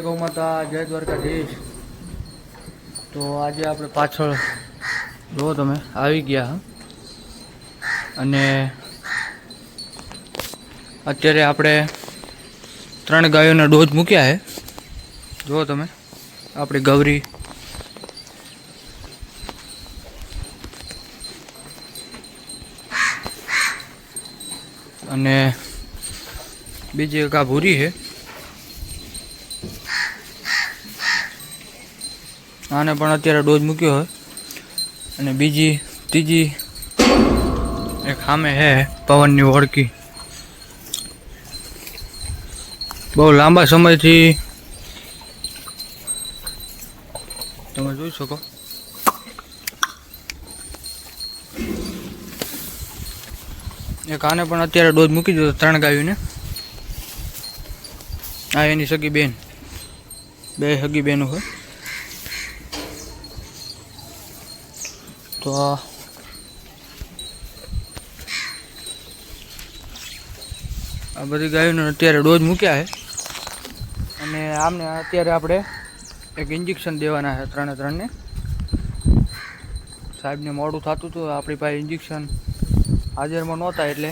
ગૌ માતા જય દ્વારકાધીશ. તો આજે આપણે પાછળ જુઓ તમે, આવી ગયા. અને અત્યારે આપણે ત્રણ ગાયોના ડોઝ મૂક્યા છે. જુઓ તમે, આપણી ગૌરી. અને બીજી એક આ ભૂરી છે. આને પણ અત્યારે ડોઝ મૂક્યો હોય. અને બીજી, ત્રીજી એક સામે હે પવનની ઓળખી. બહુ લાંબા સમયથી તમે જોઈ શકો. એક આને પણ અત્યારે ડોઝ મૂકી દીધો ત્રણ ગાયોને. આ એની સગી બેન. બે સગી બેનો હોય. તો આ બધી ગાયોને અત્યારે ડોઝ મૂક્યા છે. અને આમને અત્યારે આપણે એક ઇન્જેક્શન દેવાના છે ત્રણે ત્રણને. સાહેબને મોડું થતું હતું, આપણી પાસે ઇન્જેક્શન હાજરમાં નહોતા એટલે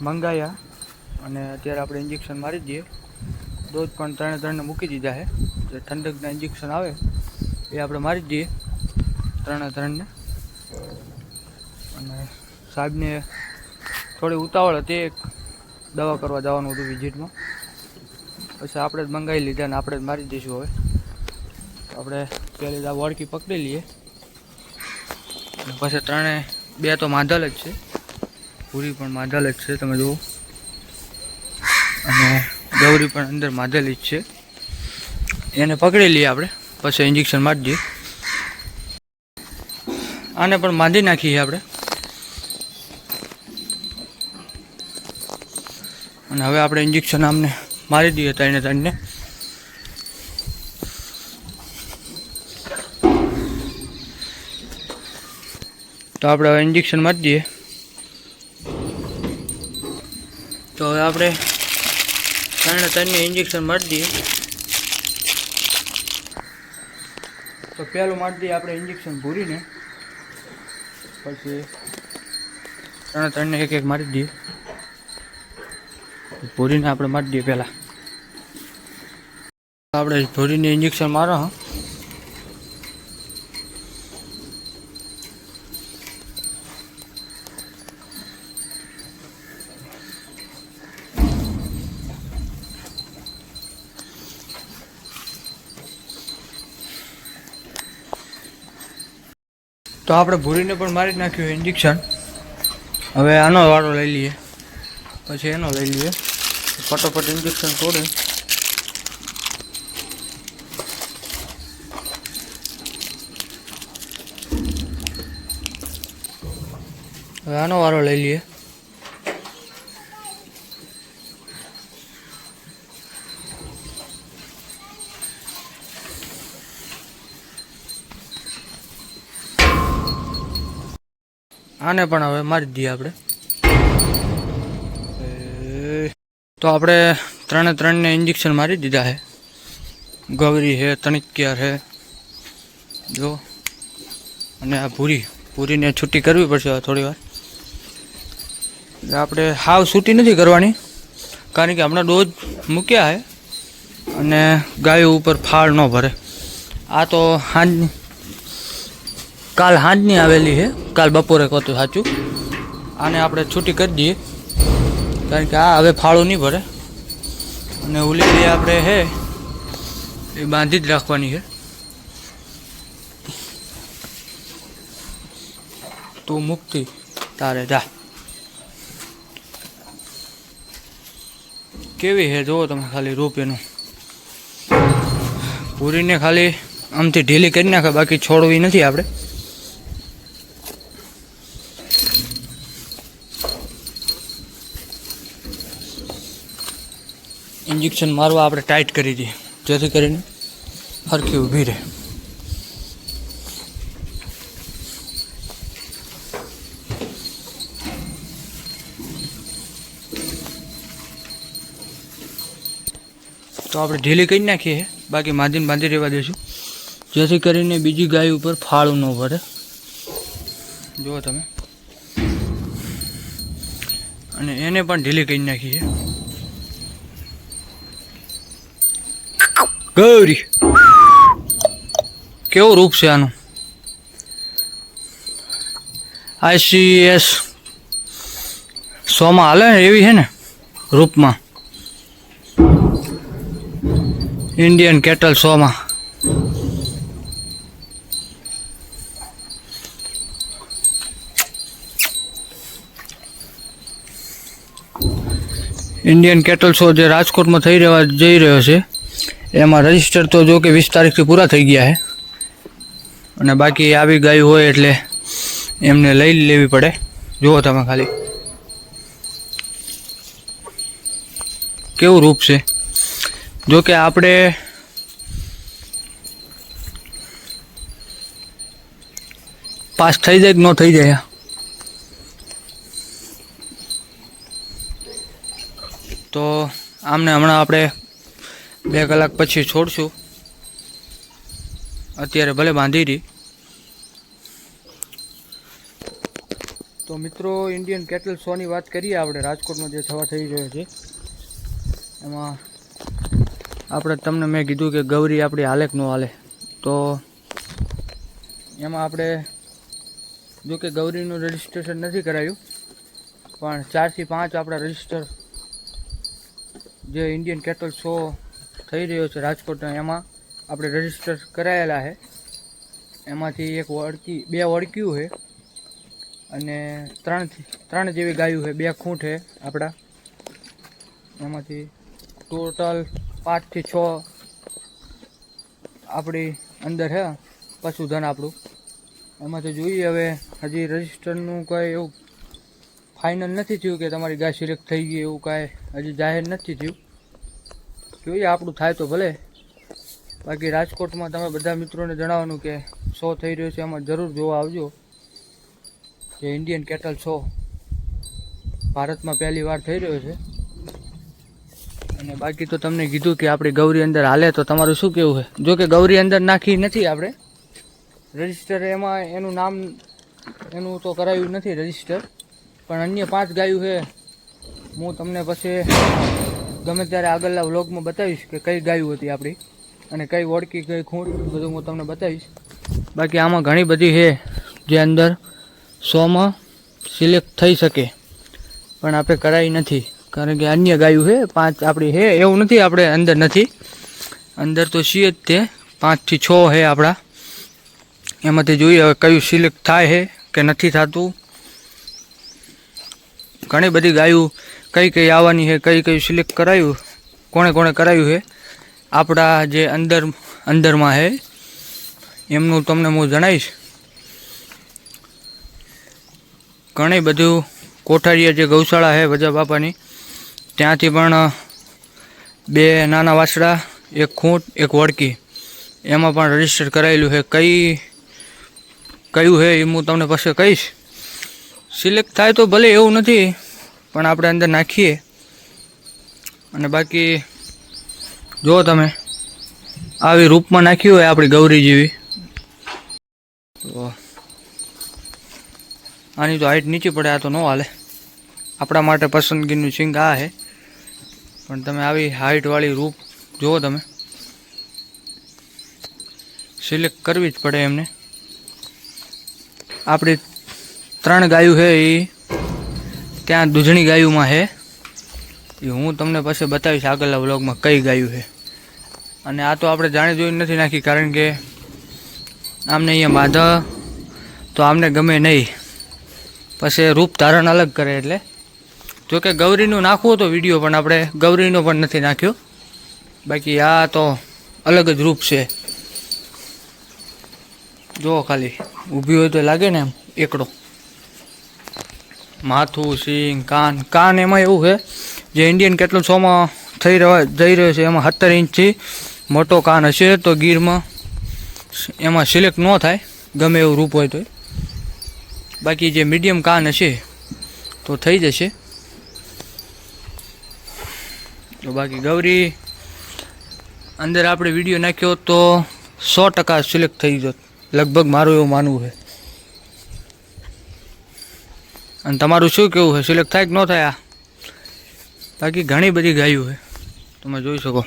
મંગાયા. અને અત્યારે આપણે ઇન્જેક્શન મારી દઈએ. ડોઝ પણ ત્રણે ત્રણને મૂકી દીધા છે. જે ઠંડકના ઇન્જેક્શન આવે, એ આપણે મારી દઈએ. ત્રણે ત્રણને. અને સાહેબને થોડી ઉતાવળ હતી એક દવા કરવા જવાનું હતું વિઝિટમાં. પછી આપણે જ મંગાવી લીધા ને આપણે જ મારી દઈશું હવે. આપણે પહેલી આ વળકી પકડી લઈએ. અને પછી ત્રણે, બે તો માધલ જ છે. પૂરી પણ માધલ જ છે, તમે જુઓ. અને ગૌરી પણ અંદર માધેલી જ છે. એને પકડી લઈએ આપણે. પછી ઇન્જેક્શન મારી દઈએ આને પણ બાંધી નાખીએ આપણે. અને હવે આપણે ઇન્જેક્શન આમને મારી દઈએ ત્રણે ત્રણને. તો આપણે હવે ઇન્જેક્શન મારી દઈએ. તો હવે આપણે ત્રણે ત્રણને ઇન્જેક્શન મારી દઈએ. તો પહેલું મારી દઈએ આપણે ઇન્જેક્શન ભૂરીને. પછી ત્રણે ત્રણને એક એક મારી દઈએ. ભોરીને આપણે મારી દઈએ પહેલાં. આપણે ભોરીને ઇન્જેક્શન મારો, હા. તો આપણે ભૂરીને પણ મારી જ નાખ્યું ઇન્જેક્શન હવે આનો વાળો લઈ લઈએ. પછી એનો લઈ લઈએ. ફટોફટ ઇન્જેક્શન તોડે. હવે આનો વારો લઈ લઈએ. આને પણ હવે મારી દઈએ આપણે. તો આપણે ત્રણે ત્રણને ઇન્જેક્શન મારી દીધા છે. ગૌરી છે, તણિક્યાર છે. જો. અને આ પૂરી પૂરીને છૂટી કરવી પડશે થોડી વાર. એટલે આપણે હાવ છૂટી નથી કરવાની. કારણ કે હમણાં ડોઝ મૂક્યા છે. અને ગાયો ઉપર ફાળ ન ભરે. આ તો હાંજ કાલ હાંજની આવેલી છે. કાલ બપોરે કહો સાચું. આને આપણે છૂટી કરી દઈએ. કારણ કે આ હવે ફાળો નહીં ભરે. અને ઓલી આપણે હે, એ બાંધી જ રાખવાની છે. તું મુક્તિ. તારે જા. કેવી છે? જુઓ તમે ખાલી રૂપ એનું પૂરીને ખાલી આમથી ઢીલી કરી નાખે, બાકી છોડવી નથી આપણે. ઇન્જેક્શન મારવા આપણે ટાઈટ કરી દઈએ. જેથી કરીને હરખી ઊભી રહે. તો આપણે ઢીલી કરી નાખીએ. બાકી માધીને બાંધી રહેવા દઈશું જેથી કરીને બીજી ગાય ઉપર ફાળું ન ભરે જુઓ તમે. અને એને પણ ઢીલી કરી નાખીએ. ગૌરી. કેવું રૂપ છે આનું? આઈસીએસ સોમાં હાલે એવી છે ને રૂપમાં? ઇન્ડિયન કેટલ સોમાં. ઇન્ડિયન કેટલ શો જે રાજકોટમાં થઈ રહેવા જઈ રહ્યો છે એમાં રજિસ્ટર તો જો કે વીસ તારીખથી પૂરા થઈ ગયા છે. અને બાકી આવી ગાયું હોય એટલે એમને લઈ લેવી પડે. જુઓ તમે ખાલી. કેવું રૂપ છે? જો કે આપણે પાસ થઈ જાય કે ન થઈ જાય? તો આમને હમણાં આપણે બે કલાક પછી છોડશું. અત્યારે ભલે બાંધી રહી તો મિત્રો ઇન્ડિયન કેટલ શોની વાત કરીએ આપણે. રાજકોટમાં જે થવા થઈ રહ્યો છે. એમાં આપણે તમને મેં કીધું કે ગૌરી આપણી હાલે ન હાલે. તો એમાં આપણે જો કે ગૌરીનું રજિસ્ટ્રેશન નથી કરાયું, પણ ચારથી પાંચ આપણા રજિસ્ટર જે ઇન્ડિયન કેટલ શો થઈ રહ્યો છે રાજકોટના એમાં આપણે રજિસ્ટર કરાયેલા છે. એમાંથી એક વળકી, બે વળક્યું છે અને ત્રણ ત્રણ જેવી ગાયું છે, બે ખૂંટ છે આપણા. એમાંથી ટોટલ પાંચથી છ આપણી અંદર છે, પશુધન આપણું. એમાંથી જોઈએ, હવે હજી રજિસ્ટરનું કંઈ એવું ફાઇનલ નથી થયું કે તમારી ગાય સિલેક્ટ થઈ ગઈ એવું કાંઈ હજી જાહેર નથી થયું. જોઈએ આપણું થાય તો ભલે. બાકી રાજકોટમાં તમે બધા મિત્રોને જણાવવાનું કે શો થઈ રહ્યો છે, એમાં જરૂર જોવા આવજો. જે ઇન્ડિયન કેટલ શો ભારતમાં પહેલી વાર થઈ રહ્યો છે. અને બાકી તો તમને કીધું કે આપણી ગૌરી અંદર હાલે તો તમારું શું કેવું છે? જો કે ગૌરી અંદર નાખી નથી આપણે. રજિસ્ટર એમાં એનું નામ, એનું તો કરાયું નથી રજિસ્ટર પણ અન્ય પાંચ ગાયું છે. હું તમને પછી ગમે ત્યારે આગળના વ્લોગમાં બતાવીશ કે કઈ ગાયું હતી આપણી અને કઈ ઓળખી કઈ ખૂંટ બધું હું તમને બતાવીશ. બાકી આમાં ઘણી બધી છે જે અંદર સોમાં સિલેક્ટ થઈ શકે. પણ આપણે કરાવી નથી. કારણ કે અન્ય ગાયું છે, પાંચ આપણી છે, એવું નથી, આપણે અંદર નથી. અંદર તો છીએ જ તે, પાંચથી છ છે આપણા. એમાંથી જોઈએ હવે કયું સિલેક્ટ થાય છે કે નથી થતું. ઘણી બધી ગાયું કઈ કઈ આવવાની છે, કઈ કઈ સિલેક્ટ કરાયું, કોણે કોણે કરાયું છે, આપણા જે અંદર, અંદરમાં છે, એમનું તમને હું જણાવીશ. ઘણી બધું કોઠારીયા જે ગૌશાળા છે વજા બાપાની, ત્યાંથી પણ બે નાના વાસડા એક ખૂંટ, એક વળકી, એમાં પણ રજિસ્ટર કરાયેલું છે. કઈ, કયું છે એ હું તમને પછી કહીશ. સિલેક્ટ થાય તો ભલે એવું નથી પણ આપણે અંદર નાખીએ. અને બાકી જુઓ તમે, આવી રૂપમાં નાખ્યું હોય આપણી ગૌરી જેવી. તો આની તો હાઈટ નીચી પડે, આ તો ન હાલે. આપણા માટે પસંદગીનું સિંગ આ છે પણ તમે આવી હાઈટવાળી રૂપ જુઓ તમે. સિલેક્ટ કરવી જ પડે એમને. આપણી ત્રણ ગાયું છે એ ત્યાં દૂધણી ગાયુંમાં છે એ હું તમને પછી બતાવીશ આગળના વ્લોગમાં કઈ ગાયું છે. અને આ તો આપણે જાણી જોઈ નથી નાખી, કારણ કે આમને અહીંયા બાંધા તો આમને ગમે નહીં. પછી રૂપ ધારણ અલગ કરે એટલે. જોકે ગૌરીનું નાખવું હતો વીડિયો પણ આપણે ગૌરીનો પણ નથી નાખ્યો. બાકી આ તો અલગ જ રૂપ છે. જુઓ ખાલી, ઊભી હોય તો લાગે ને એમ, એકડો. માથું સિંગ કાન. કાન એમાં એવું છે જે ઇન્ડિયન કેટલું શોમાં થઈ રહ્યો જઈ રહ્યો છે, એમાં સત્તર ઇંચથી મોટો કાન હશે તો ગીરમાં એમાં સિલેક્ટ ન થાય, ગમે એવું રૂપ હોય તો બાકી જે મીડિયમ કાન હશે તો થઈ જશે. તો બાકી ગૌરી, અંદર આપણે વીડિયો નાખ્યો તો સો ટકા સિલેક્ટ થઈ જત લગભગ મારું એવું માનવું છે. અને તમારું શું કેવું છે? સિલેક્ટ થાય કે ન થાય આ? બાકી ઘણી બધી ગાયું છે. તમે જોઈ શકો.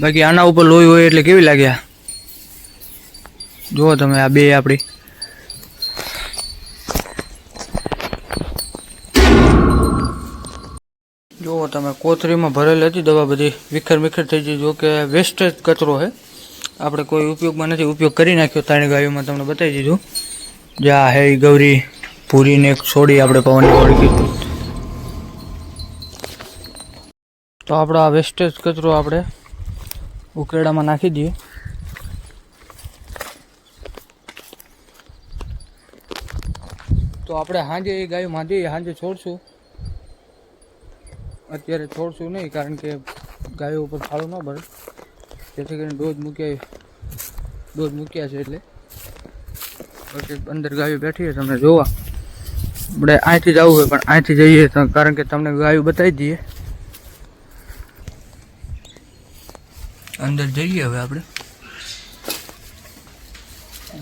બાકી આના ઉપર લોહી હોય એટલે કેવી લાગે આ? જુઓ તમે આ બે આપણી. જુઓ તમે કોથરીમાં ભરેલી હતી દવા બધી. વિખર વિખર થઈ ગઈ. જો કે વેસ્ટેજ કચરો છે. આપણે કોઈ ઉપયોગમાં નથી ઉપયોગ કરી નાખ્યો ત્રણ ગાયોમાં તમને બતાવી દીધું. જે, હે ગૌરી. પૂરીને છોડી આપણે પવન ઓળખી તો આપણો આ વેસ્ટેજ કચરો આપણે ઉકેડામાં નાખી દઈએ. તો આપણે સાંજે એ ગાયો માંદી સાંજે છોડશું. અત્યારે છોડશું નહીં, કારણ કે ગાયો ઉપર ફાળો ન ભરે. જેથી કરીને ડોઝ મૂક્યા ડોઝ મૂક્યા છે એટલે. અંદર ગાયો બેઠી છે તમને જોવા. આપણે અહીંથી જવું હોય, પણ અહીંથી જઈએ કારણ કે તમને ગાયો બતાવી દઈએ. અંદર જઈએ હવે આપણે.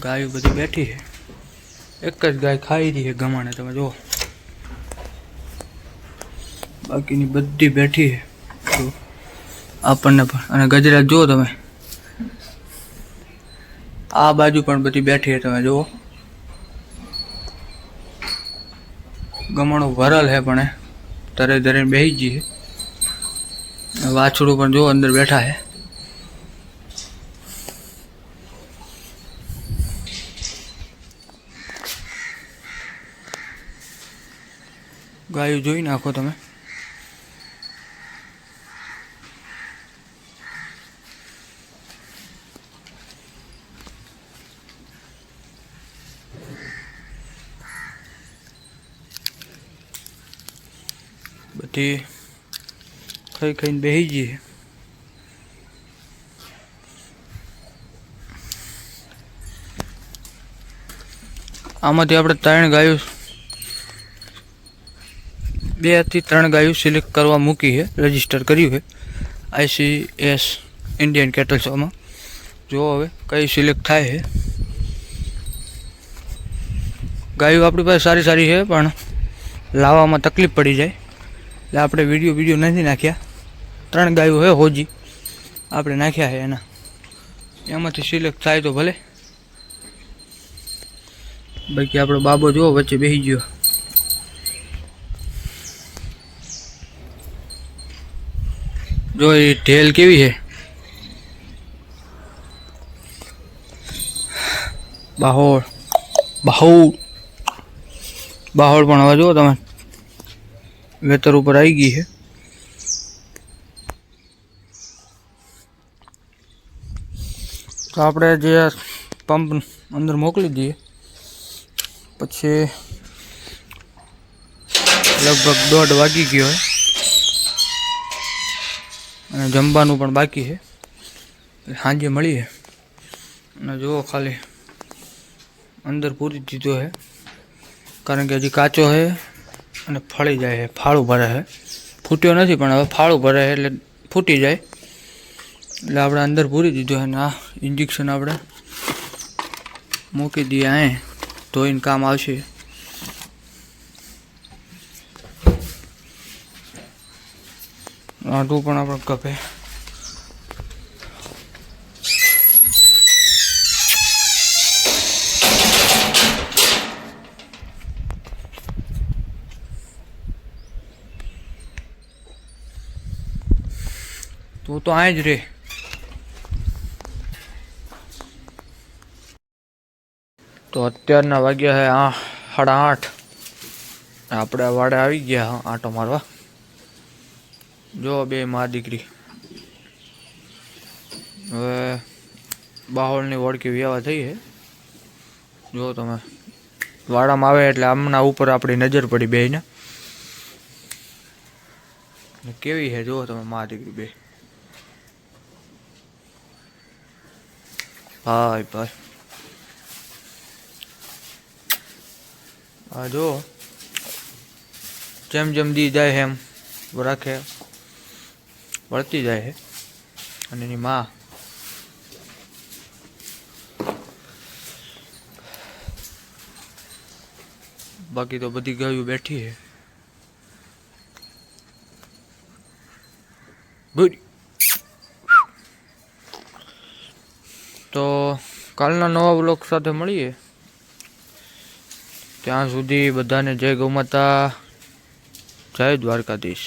ગાયો બધી બેઠી છે. એક જ ગાય ખાઈ રહી છે ગમાણે, તમે જુઓ. બાકીની બધી બેઠી છે. આપણને પણ. અને ગજરાત જુઓ તમે. આ બાજુ પણ બધી બેઠી તમે જુઓ. ગમણું ભરલ હે પણ તરે ધરે બેસી જઈએ વાછડું પણ જો અંદર બેઠા હે ગાયું જોઈ નાખો તમે. બધી ખાઈ ખાઈને બેસી જઈએ આમાંથી આપણે ત્રણ ગાયો બેથી ત્રણ ગાયો સિલેક્ટ કરવા મૂકી છે રજિસ્ટર કર્યું છે આઈસી એસ ઇન્ડિયન કેટલ શોમાં જો હવે કઈ સિલેક્ટ થાય છે. ગાયો આપણી પાસે સારી સારી છે, પણ લાવવામાં તકલીફ પડી જાય. એટલે આપણે વીડિયો વીડિયો નથી નાખ્યા. ત્રણ ગાયો છે હોજી. આપણે નાખ્યા છે એના. એમાંથી સિલેક્ટ થાય તો ભલે. બાકી આપણો બાબો જુઓ વચ્ચે બેસી ગયો. જો એ ઢેલ કેવી છે બાહોળ. બાહોળ. બાહોળ પણ હવે જુઓ તમે. વેતર ઉપર આવી ગઈ છે તો આપણે જે પંપ અંદર મોકલી દઈએ પછી લગભગ દોઢ વાગી ગયો હોય અને જમવાનું પણ બાકી છે સાંજે મળીએ અને જુઓ ખાલી અંદર પૂરી દીધો છે કારણ કે હજી કાચો છે અને ફળી જાય છે, ફાળું ભરે છે. ફૂટ્યો નથી, પણ હવે ફાળું ભરે છે એટલે ફૂટી જાય. એટલે આપણે અંદર પૂરી દીધું અને આ ઇન્જેક્શન આપણે મૂકી દઈએ અહીં. ધોઈને કામ આવશે. આટલું પણ આપણે કપે. તું આ જ રે. તો અત્યારના વાગ્યા હે આ સાડા આઠ. આપણે વાડે આવી ગયા આંટો મારવા. જો બે મા દીકરી. હવે બાહોળની વળકી વ્યવા થઈ છે જો તમે વાડામાં આવે એટલે આમના ઉપર આપણી નજર પડી બે ને કેવી છે જો તમે મા દીકરી બે. ભાઈ ભાઈ હા જો. જેમ જેમ દી જાય એમ રાખે વળતી જાય છે અને એની માં. બાકી તો બધી ગાયો બેઠી છે ગુડ તો કાલના નવા બ્લોગ સાથે મળીએ. ત્યાં સુધી બધાને જય ગૌ માતા જય દ્વારકાધીશ.